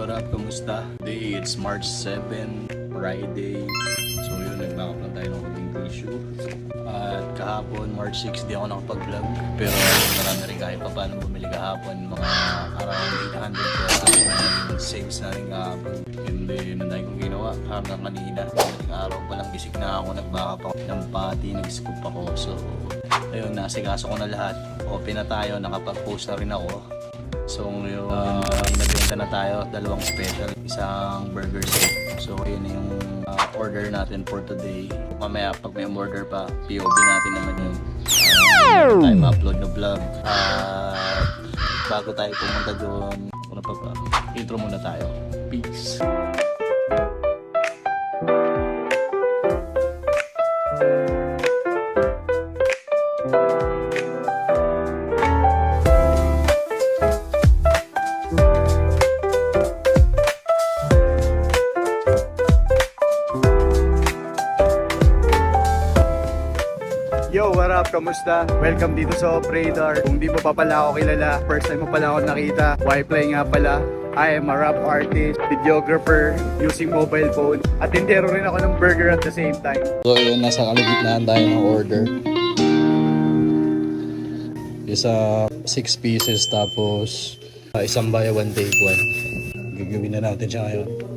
what up? Kamusta? Today, it's March 7, Friday. So yun, nag-back lang tayo ng konting tissue. At kahapon, March 6, di ako nakapag-vlog. Pero marami rin kahit pa paano bumili kahapon. Mga around 800 pesos yung sales na rin kahapon. Yun ang dahil kong ginawa hanggang kanina. Yung araw pa lang, gising na ako, nagbaka pa ako ng pati, nag-scoop ako. So, ayun, nasikaso ko na lahat. Open na tayo, nakapag-post na rin ako. So yung uh, nagbenta na tayo, dalawang special, isang burger set. So yun yung uh, order natin for today. Mamaya pag may order pa, POB natin naman yun. Uh, tayo ma-upload na vlog. At bago tayo pumunta doon, ano pa ba? Intro muna tayo. Peace! Kamusta? Welcome dito sa Radar. Kung di mo pa pala ako kilala, first time mo pala ako nakita, Wi-Play nga pala. I am a rap artist, videographer, using mobile phone. At tindero rin ako ng burger at the same time. So yun, nasa kaligitnaan tayo ng order. Isa 6 pieces tapos uh, isang buy one take one. Gagawin na natin siya ngayon.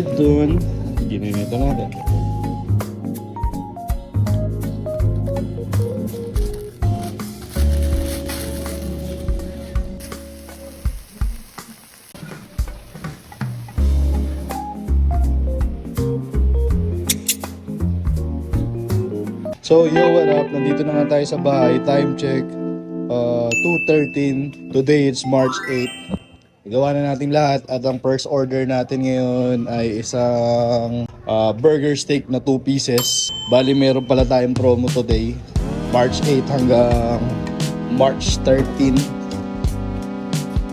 Sila dun. Ginimito natin. So, yo, what up? Nandito na nga tayo sa bahay. Time check. Uh, 2.13. Today, it's March 8. Gawa na natin lahat at ang first order natin ngayon ay isang uh, burger steak na 2 pieces. Bali, meron pala tayong promo today. March 8 hanggang March 13.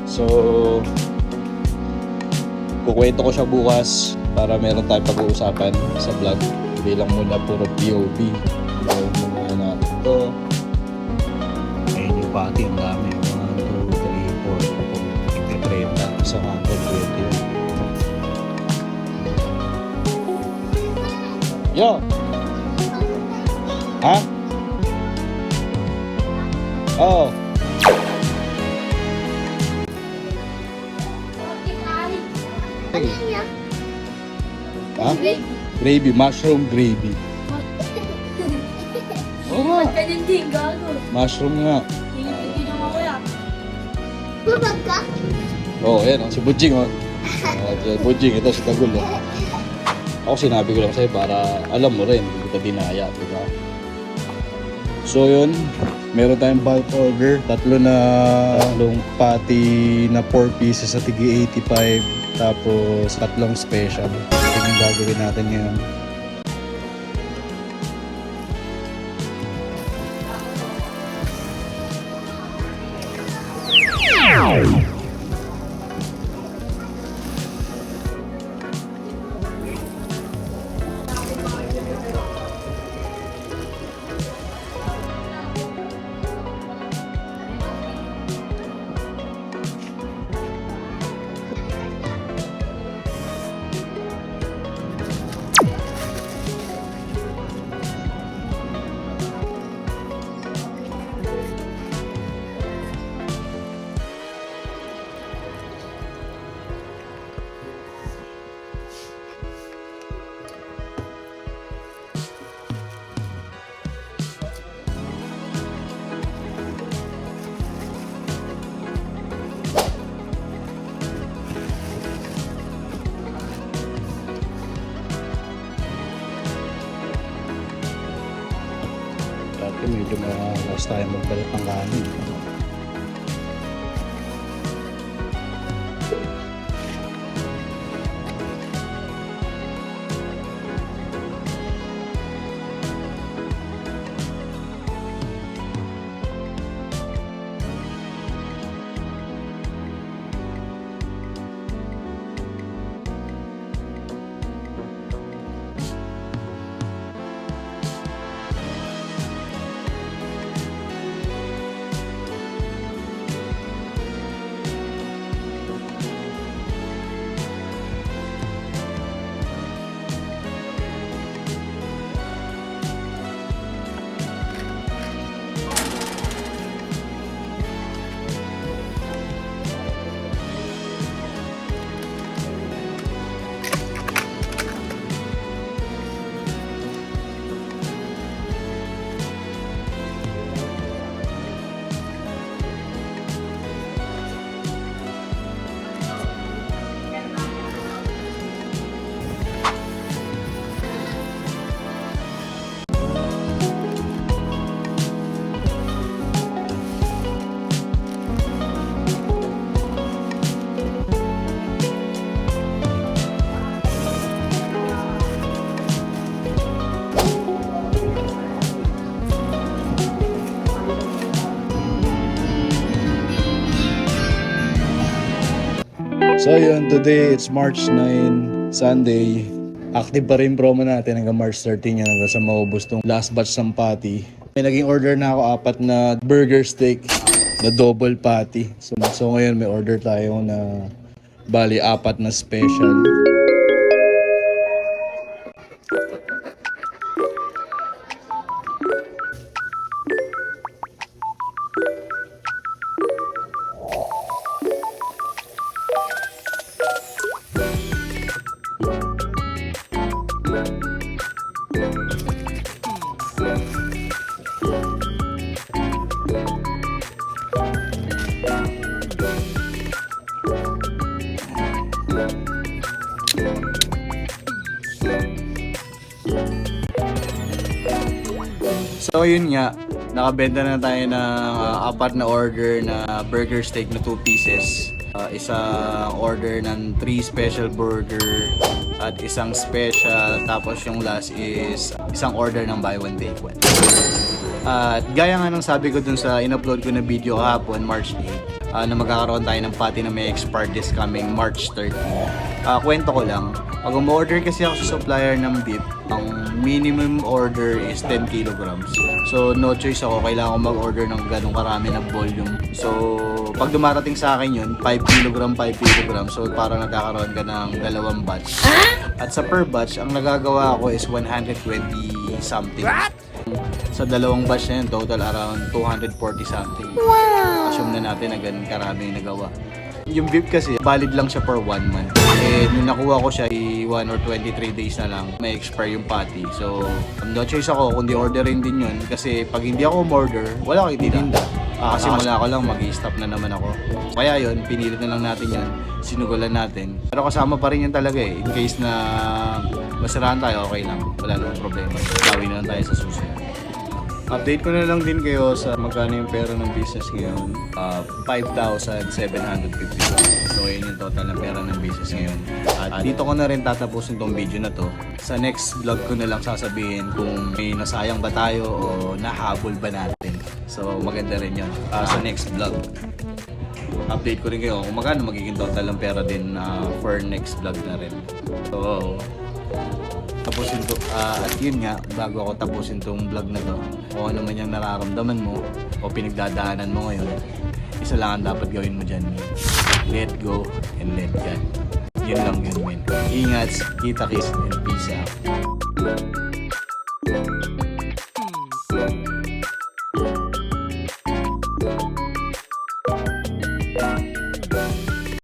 So, kukwento ko siya bukas para meron tayong pag-uusapan sa vlog. Hindi lang muna puro POV. Gawin muna natin ito. Ayun yung pati, ang dami. Yo! Ha? Oh. Sige. Ha? Gravy, mushroom gravy. Nga. Ganyan din, gago? Mushroom nga. Hindi ka? Oo, oh, yan. Oh, si Bujing, oh. oh si Bujing, ito si Tagul, oh. Ako sinabi ko lang sa'yo para alam mo rin, hindi kita dinaya, di ba? So yun, meron tayong bulk order. Tatlo na tatlong patty na 4 pieces sa tigi 85. Tapos tatlong special. Ito yung gagawin natin ngayon. Medyo makakas tayo magbalat ng kanin. So yun, today it's March 9, Sunday. Active pa rin promo natin hanggang March 13 yan hanggang sa maubos tong last batch ng patty. May naging order na ako apat na burger steak na double patty. So, so ngayon may order tayo na bali apat na special. So yun nga, nakabenta na tayo ng uh, apat na order na burger steak na 2 pieces. Uh, isang order ng 3 special burger at isang special tapos yung last is isang order ng buy one take one. At gaya nga ng sabi ko dun sa in-upload ko na video kahapon, March 8, ah, na magkakaroon tayo ng party na may expire this coming March 13. Ah, kwento ko lang, pag umorder kasi ako sa supplier ng beef, ang minimum order is 10 kilograms. So, no choice ako, kailangan ko mag-order ng ganong karami ng volume. So, pag dumarating sa akin yun, 5 kilogram, 5 kilogram. So, parang nagkakaroon ka ng dalawang batch. At sa per batch, ang nagagawa ko is 120 something. Sa dalawang batch na yun, total around 240 something. Wow! Assume na natin na ganun karami yung nagawa. Yung beef kasi, valid lang siya for 1 month. Eh, nung nakuha ko siya, 1 or 23 days na lang, may expire yung patty. So, no choice ako, kundi orderin din yun. Kasi pag hindi ako umorder, wala akong ititinda. Ah, kasi mula ko lang, mag-stop na naman ako. Kaya yun, pinilit na lang natin yun. Sinugulan natin. Pero kasama pa rin yan talaga eh. In case na masirahan tayo, okay lang. Wala namang problema. Gawin na lang tayo sa susunod. Update ko na lang din kayo sa magkano yung pera ng business ngayon. Uh, 5,750. So, yun yung total ng pera ng business ngayon. At dito ko na rin tatapusin tong video na to. Sa next vlog ko na lang sasabihin kung may nasayang ba tayo o nahabol ba natin. So, maganda rin yun. Ah, sa next vlog. Update ko rin kayo kung magkano magiging total ng pera din ah, for next vlog na rin. So, tapusin to. Ah, at yun nga bago ako tapusin tong vlog na to kung ano man yung nararamdaman mo o pinagdadaanan mo ngayon isa lang ang dapat gawin mo dyan. Let go and let God. Yun lang yun men. Ingat kita kiss and peace out